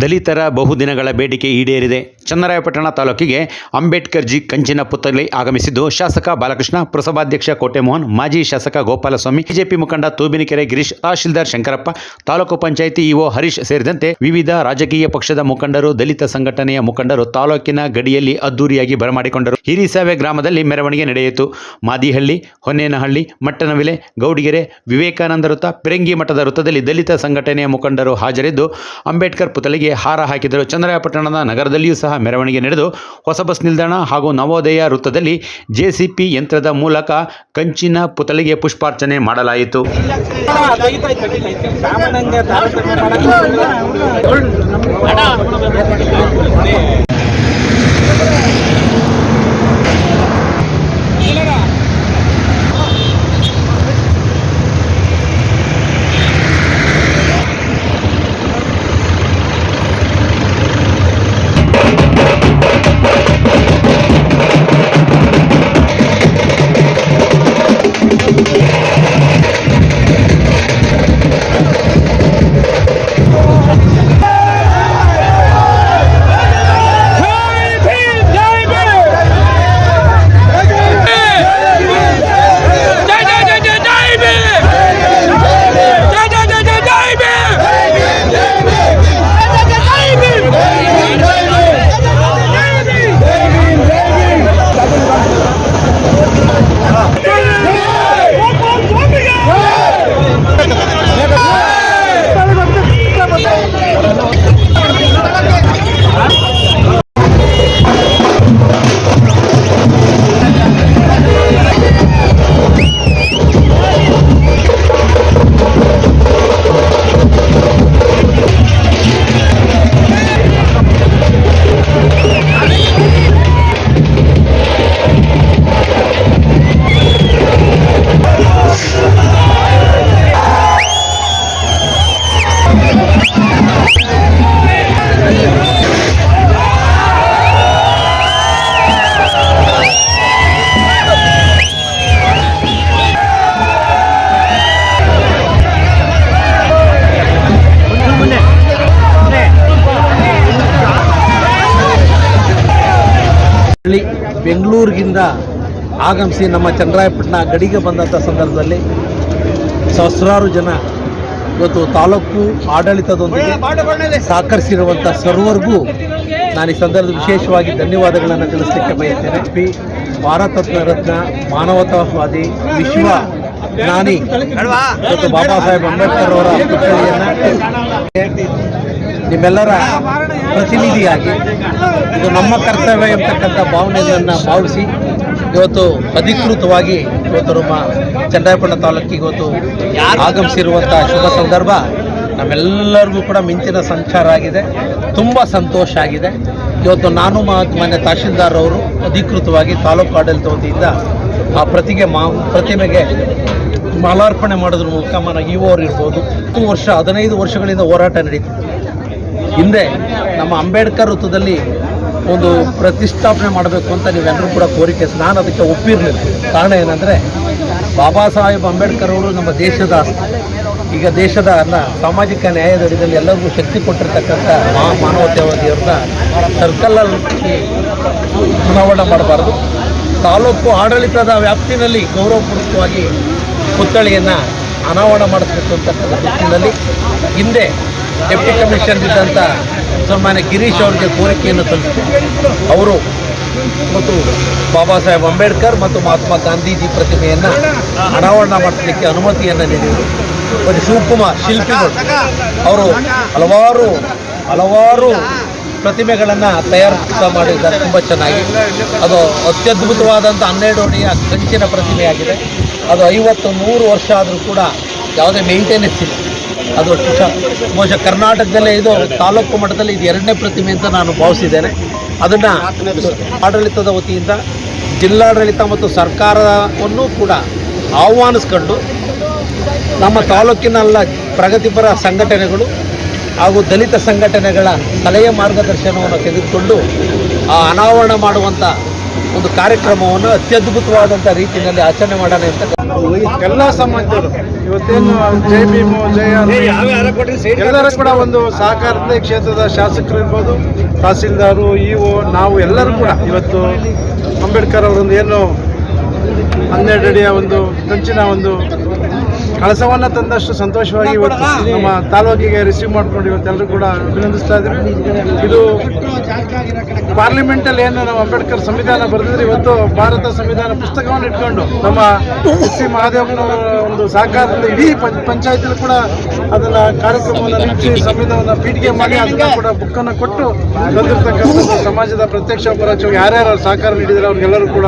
ದಲಿತರ ಬಹುದಿನಗಳ ಬೇಡಿಕೆ ಈಡೇರಿದೆ. ಚನ್ನರಾಯಪಟ್ಟಣ ತಾಲೂಕಿಗೆ ಅಂಬೇಡ್ಕರ್ ಜಿ ಕಂಚಿನ ಪುತ್ತಲಿ ಆಗಮಿಸಿದ್ದು, ಶಾಸಕ ಬಾಲಕೃಷ್ಣ, ಪುರಸಭಾಧ್ಯಕ್ಷ ಕೋಟೆಮೋಹನ್, ಮಾಜಿ ಶಾಸಕ ಗೋಪಾಲಸ್ವಾಮಿ, ಬಿಜೆಪಿ ಮುಖಂಡ ತೂಬಿನಿಕೆರೆ ಗಿರೀಶ್, ತಹಶೀಲ್ದಾರ್ ಶಂಕರಪ್ಪ, ತಾಲೂಕು ಪಂಚಾಯಿತಿ ಇಒ ಹರೀಶ್ ಸೇರಿದಂತೆ ವಿವಿಧ ರಾಜಕೀಯ ಪಕ್ಷದ ಮುಖಂಡರು, ದಲಿತ ಸಂಘಟನೆಯ ಮುಖಂಡರು ತಾಲೂಕಿನ ಗಡಿಯಲ್ಲಿ ಅದ್ದೂರಿಯಾಗಿ ಬರಮಾಡಿಕೊಂಡರು. ಹಿರಿಸಾವೆ ಗ್ರಾಮದಲ್ಲಿ ಮೆರವಣಿಗೆ ನಡೆಯಿತು. ಮಾದಿಹಳ್ಳಿ, ಹೊನ್ನೇನಹಳ್ಳಿ, ಮಟ್ಟನವಿಲೆ, ಗೌಡಿಗೆರೆ, ವಿವೇಕಾನಂದ ವೃತ್ತ, ಪಿರಂಗಿ ಮಠದ ವೃತ್ತದಲ್ಲಿ ದಲಿತ ಸಂಘಟನೆಯ ಮುಖಂಡರು ಹಾಜರಿದ್ದು, ಅಂಬೇಡ್ಕರ್ ಪುತಳಿಗೆ ಹಾರ ಹಾಕಿದರು. ಚಂದ್ರಾಯಪಟ್ಟಣದ ನಗರದಲ್ಲಿಯೂ ಸಹ ಮೆರವಣಿಗೆ ನಡೆದು ಹೊಸ ಬಸ್ ನಿಲ್ದಾಣ ಹಾಗೂ ನವೋದಯ ವೃತ್ತದಲ್ಲಿ ಜೆಸಿಪಿ ಯಂತ್ರದ ಮೂಲಕ ಕಂಚಿನ ಪುತಳಿಗೆ ಪುಷ್ಪಾರ್ಚನೆ ಮಾಡಲಾಯಿತು. ಬೆಂಗಳೂರಿಗಿಂದ ಆಗಮಿಸಿ ನಮ್ಮ ಚಂದ್ರಾಯಪಟ್ಟಣ ಗಡಿಗೆ ಬಂದಂಥ ಸಂದರ್ಭದಲ್ಲಿ ಸಹಸ್ರಾರು ಜನ ಇವತ್ತು ತಾಲೂಕು ಆಡಳಿತದೊಂದಿಗೆ ಸಹಕರಿಸಿರುವಂಥ ಸರ್ವರ್ಗೂ ನಾನು ಈ ಸಂದರ್ಭದಲ್ಲಿ ವಿಶೇಷವಾಗಿ ಧನ್ಯವಾದಗಳನ್ನು ತಿಳಿಸಲಿಕ್ಕೆ ಬಯಸ್ತೇನೆ. ಪಿ. ಭಾರತತ್ನ ರತ್ನ ಮಾನವತಾವಾದಿ ವಿಶ್ವ ಜ್ಞಾನಿ ಮತ್ತು ಬಾಬಾ ಸಾಹೇಬ್ ಅಂಬೇಡ್ಕರ್ ಅವರ ಪುತ್ಥಳಿಯನ್ನು ನಿಮ್ಮೆಲ್ಲರ ಪ್ರತಿನಿಧಿಯಾಗಿ ಇದು ನಮ್ಮ ಕರ್ತವ್ಯ ಎಂಬತಕ್ಕಂಥ ಭಾವನೆಗಳನ್ನು ಭಾವಿಸಿ ಇವತ್ತು ಅಧಿಕೃತವಾಗಿ ಇವತ್ತು ನಮ್ಮ ಚನ್ನರಾಯಪಟ್ಟಣ ತಾಲೂಕಿಗೆ ಇವತ್ತು ಆಗಮಿಸಿರುವಂಥ ಶುಭ ಸಂದರ್ಭ ನಮ್ಮೆಲ್ಲರಿಗೂ ಕೂಡ ಮಿಂಚಿನ ಸಂಚಾರ ಆಗಿದೆ. ತುಂಬ ಸಂತೋಷ ಆಗಿದೆ. ಇವತ್ತು ನಾನು ಮಾನ್ಯ ತಹಶೀಲ್ದಾರ್ ಅವರು ಅಧಿಕೃತವಾಗಿ ತಾಲೂಕು ಆಡಳಿತ ವತಿಯಿಂದ ಆ ಪ್ರತಿಗೆ ಮಾ ಪ್ರತಿಮೆಗೆ ಮಾಲಾರ್ಪಣೆ ಮಾಡೋದ್ರ ಮೂಲಕ ಮನ ಇರ್ಬೋದು. ಹತ್ತು ವರ್ಷ, ಹದಿನೈದು ವರ್ಷಗಳಿಂದ ಹೋರಾಟ ನಡೀತು ಹಿಂದೆ ನಮ್ಮ ಅಂಬೇಡ್ಕರ್ ವೃತ್ತದಲ್ಲಿ ಒಂದು ಪ್ರತಿಷ್ಠಾಪನೆ ಮಾಡಬೇಕು ಅಂತ ನೀವೆಲ್ಲರೂ ಕೂಡ ಕೋರಿಕೆ ನಾನು ಅದಕ್ಕೆ ಒಪ್ಪಿರಲಿಲ್ಲ. ಕಾರಣ ಏನಂದರೆ, ಬಾಬಾ ಸಾಹೇಬ್ ಅಂಬೇಡ್ಕರ್ ಅವರು ನಮ್ಮ ದೇಶದ ಈಗ ದೇಶದ ಅನ್ನ ಸಾಮಾಜಿಕ ನ್ಯಾಯದ ಅಡಿಯಲ್ಲಿ ಎಲ್ಲರಿಗೂ ಶಕ್ತಿ ಕೊಟ್ಟಿರ್ತಕ್ಕಂಥ ಮಹಾ ಮಾನವತಾವಾದಿಯವ್ರನ್ನ ಸರ್ಕಲಲ್ಲಿ ಚುನಾವಣೆ ಮಾಡಬಾರ್ದು. ತಾಲೂಕು ಆಡಳಿತದ ವ್ಯಾಪ್ತಿನಲ್ಲಿ ಗೌರವಪೂರ್ವಕವಾಗಿ ಪುತ್ಥಳಿಯನ್ನು ಅನಾವರಣ ಮಾಡಿಸ್ಬೇಕು ಅಂತಕ್ಕಂಥ ನಿಟ್ಟಿನಲ್ಲಿ ಹಿಂದೆ ಡೆಪ್ಟಿ ಕಮಿಷನರ್ ಇದ್ದಂಥ ಸನ್ಮಾನ್ಯ ಗಿರೀಶ್ ಅವರಿಗೆ ಕೋರಿಕೆಯನ್ನು ಸಲ್ಲಿಸಿದೆ ಅವರು ಮತ್ತು ಬಾಬಾ ಸಾಹೇಬ್ ಅಂಬೇಡ್ಕರ್ ಮತ್ತು ಮಹಾತ್ಮ ಗಾಂಧೀಜಿ ಪ್ರತಿಮೆಯನ್ನು ಅನಾವರಣ ಮಾಡಲಿಕ್ಕೆ ಅನುಮತಿಯನ್ನು ನೀಡಿದರು. ಮತ್ತು ಶಿವಕುಮಾರ್ ಶಿಲ್ಪಿಗಳು, ಅವರು ಹಲವಾರು ಹಲವಾರು ಪ್ರತಿಮೆಗಳನ್ನು ತಯಾರು ಮಾಡಿದ್ದಾರೆ. ತುಂಬ ಚೆನ್ನಾಗಿ. ಅದು ಅತ್ಯದ್ಭುತವಾದಂಥ ಹನ್ನೆರಡು ಅಡಿಯ ಕಂಚಿನ ಪ್ರತಿಮೆಯಾಗಿದೆ. ಅದು ಐವತ್ತು ನೂರು ವರ್ಷ ಆದರೂ ಕೂಡ ಯಾವುದೇ ಮೇಂಟೆನೆನ್ಸ್ ಇಲ್ಲ. ಅದು ಬಹುಶಃ ಕರ್ನಾಟಕದಲ್ಲೇ ಇದು ತಾಲೂಕು ಮಟ್ಟದಲ್ಲಿ ಇದು ಎರಡನೇ ಪ್ರತಿಮೆ ಅಂತ ನಾನು ಭಾವಿಸಿದ್ದೇನೆ. ಅದನ್ನು ಆಡಳಿತದ ವತಿಯಿಂದ ಜಿಲ್ಲಾಡಳಿತ ಮತ್ತು ಸರ್ಕಾರವನ್ನು ಕೂಡ ಆಹ್ವಾನಿಸ್ಕೊಂಡು ನಮ್ಮ ತಾಲೂಕಿನಲ್ಲ ಪ್ರಗತಿಪರ ಸಂಘಟನೆಗಳು ಹಾಗೂ ದಲಿತ ಸಂಘಟನೆಗಳ ಸಲಹೆ ಮಾರ್ಗದರ್ಶನವನ್ನು ತೆಗೆದುಕೊಂಡು ಆ ಅನಾವರಣ ಮಾಡುವಂಥ ಒಂದು ಕಾರ್ಯಕ್ರಮವನ್ನು ಅತ್ಯದ್ಭುತವಾದಂಥ ರೀತಿಯಲ್ಲಿ ಆಚರಣೆ ಮಾಡೋಣ ಅಂತ ಎಲ್ಲ ಸಮಾಜದವರು ಇವತ್ತೇನು ಜೈ ಭೀಮು ಜೈ ಆರ್ಮಿ? ಎಲ್ಲರೂ ಕೂಡ ಒಂದು ಸಹಕಾರದ ಕ್ಷೇತ್ರದ ಶಾಸಕರು ಇರ್ಬೋದು ತಹಸೀಲ್ದಾರು ಇಒ ನಾವು ಎಲ್ಲರೂ ಕೂಡ ಇವತ್ತು ಅಂಬೇಡ್ಕರ್ ಅವರೊಂದು ಏನು ಹನ್ನೆರಡು ಅಡಿಯ ಒಂದು ಕಂಚಿನ ಒಂದು ಕಳಸವನ್ನ ತಂದಷ್ಟು ಸಂತೋಷವಾಗಿ ಇವತ್ತು ನಮ್ಮ ತಾಲೂಕಿಗೆ ರಿಸೀವ್ ಮಾಡ್ಕೊಂಡು ಇವತ್ತೆಲ್ಲರೂ ಕೂಡ ಅಭಿನಂದಿಸ್ತಾ ಇದ್ದೀವಿ ಇದು ಪಾರ್ಲಿಮೆಂಟಲ್ಲಿ ಏನು ನಾವು ಅಂಬೇಡ್ಕರ್ ಸಂವಿಧಾನ ಬರೆದಿದ್ರೆ ಇವತ್ತು ಭಾರತ ಸಂವಿಧಾನ ಪುಸ್ತಕವನ್ನು ಇಟ್ಕೊಂಡು ನಮ್ಮ ಎಸ್ ಸಿ ಮಹಾದೇವನವರ ಒಂದು ಸಹಕಾರದಿಂದ ಇಡೀ ಪಂಚ ಕೂಡ ಅದನ್ನ ಕಾರ್ಯಕ್ರಮವನ್ನು ನೀಡಿಸಿ ಸಂವಿಧಾನ ಪೀಠಿಗೆ ಮಾಡಿ ಅದನ್ನ ಕೂಡ ಬುಕ್ಕನ್ನು ಕೊಟ್ಟು ಬಂದಿರತಕ್ಕಂಥ ಸಮಾಜದ ಪ್ರತ್ಯಕ್ಷ ಯಾರು ಯಾರ್ಯಾರು ಸಹಕಾರ ನೀಡಿದರೆ ಅವ್ರಿಗೆಲ್ಲರೂ ಕೂಡ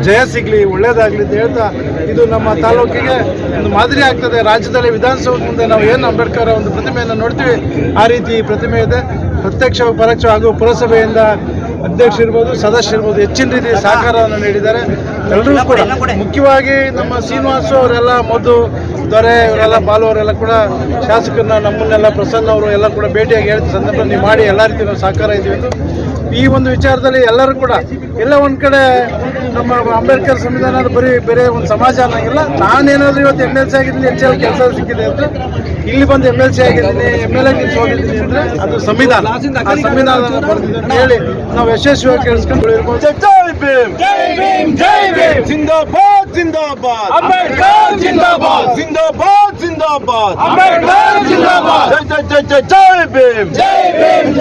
ಜಯ ಸಿಗಲಿ ಒಳ್ಳೇದಾಗಲಿ ಅಂತ ಹೇಳ್ತಾ ಇದು ನಮ್ಮ ತಾಲೂಕಿಗೆ ಒಂದು ಮಾದರಿ ಆಗ್ತದೆ. ರಾಜ್ಯದಲ್ಲಿ ವಿಧಾನಸೌಧ ಮುಂದೆ ನಾವು ಏನು ಅಂಬೇಡ್ಕರ್ ಒಂದು ಪ್ರತಿಮೆಯನ್ನು ನೋಡ್ತೀವಿ, ಆ ರೀತಿ ಈ ಪ್ರತಿಮೆ ಇದೆ. ಪ್ರತ್ಯಕ್ಷ ಪರೋಕ್ಷ ಹಾಗೂ ಪುರಸಭೆಯಿಂದ ಅಧ್ಯಕ್ಷ ಇರ್ಬೋದು, ಸದಸ್ಯ ಇರ್ಬೋದು, ಹೆಚ್ಚಿನ ರೀತಿ ಸಹಕಾರವನ್ನು ನೀಡಿದ್ದಾರೆ. ಎಲ್ಲರೂ ಕೂಡ ಮುಖ್ಯವಾಗಿ ನಮ್ಮ ಶ್ರೀನಿವಾಸ ಅವರೆಲ್ಲ, ಮಧು, ದೊರೆ, ಇವರೆಲ್ಲ ಬಾಲು ಅವರೆಲ್ಲ ಕೂಡ ಶಾಸಕರನ್ನ ನಮ್ಮನ್ನೆಲ್ಲ ಪ್ರಸನ್ನ ಅವರು ಎಲ್ಲ ಕೂಡ ಭೇಟಿಯಾಗಿ ಹೇಳಿದ ಸಂದರ್ಭ ನೀವು ಮಾಡಿ ಎಲ್ಲ ರೀತಿ ನಾವು ಸಹಕಾರ ಇದ್ದೀವಿ. ಈ ಒಂದು ವಿಚಾರದಲ್ಲಿ ಎಲ್ಲರೂ ಕೂಡ ಎಲ್ಲ ಒಂದು ಕಡೆ ನಮ್ಮ ಅಂಬೇಡ್ಕರ್ ಸಂವಿಧಾನ ಬರೀ ಬೇರೆ ಒಂದು ಸಮಾಜ ಅನ್ನೋಂಗಿಲ್ಲ ನಾನೇನಾದರೂ ಇವತ್ತು ಎಂ ಎಲ್ ಸಿ ಆಗಿದ್ದೀನಿ ಎಚ್ ಎಲ್ ಕೆಲಸ ಸಿಕ್ಕಿದೆ ಅಂದರೆ ಇಲ್ಲಿ ಬಂದು ಎಂ ಎಲ್ ಸಿ ಆಗಿದ್ದೀನಿ ಎಂ ಎಲ್ ಎ ಹೋಗಿದ್ದೀನಿ ಅಂದರೆ ಅದು ಸಂವಿಧಾನ. ಆ ಸಂವಿಧಾನ ಹೇಳಿ ನಾವು ಯಶಸ್ವಿಯಾಗಿ ಕೇಳಿಸ್ಕೊಂಡು ಜಿಂದಾಬಾದ್ ಜಿಂದಾಬಾದ್. ಅಂಬೇಡ್ಕರ್ ಜಿಂದಾಬಾದ್. ಜಿಂದಾಬಾದ್ ಜಿಂದಾಬಾದ್. ಅಂಬೇಡ್ಕರ್ ಜಿಂದಾಬಾದ್. ಜೈ ಜೈ ಜೈ ಜೈ ಭೀಮ್ ಜೈ ಭೀಮ್.